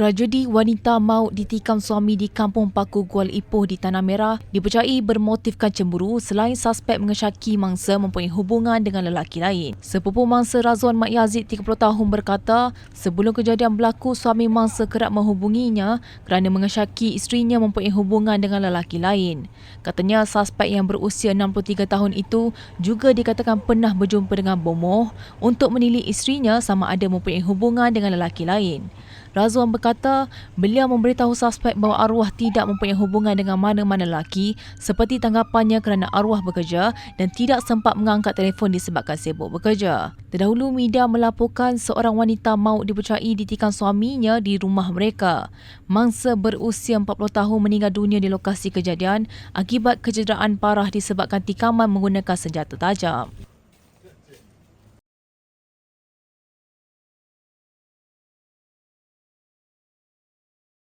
Tragedi wanita maut ditikam suami di Kampung Paku Kuala Ipoh di Tanah Merah dipercayai bermotifkan cemburu selain suspek mengesyaki mangsa mempunyai hubungan dengan lelaki lain. Sepupu mangsa Razwan Mak Yazid 30 tahun berkata, sebelum kejadian berlaku suami mangsa kerap menghubunginya kerana mengesyaki isterinya mempunyai hubungan dengan lelaki lain. Katanya suspek yang berusia 63 tahun itu juga dikatakan pernah berjumpa dengan bomoh untuk menilik isterinya sama ada mempunyai hubungan dengan lelaki lain. Razwan berkata beliau memberitahu suspek bahawa arwah tidak mempunyai hubungan dengan mana-mana lelaki seperti tanggapannya kerana arwah bekerja dan tidak sempat mengangkat telefon disebabkan sibuk bekerja. Terdahulu media melaporkan seorang wanita maut dipercayai ditikam suaminya di rumah mereka. Mangsa berusia 40 tahun meninggal dunia di lokasi kejadian akibat kecederaan parah disebabkan tikaman menggunakan senjata tajam.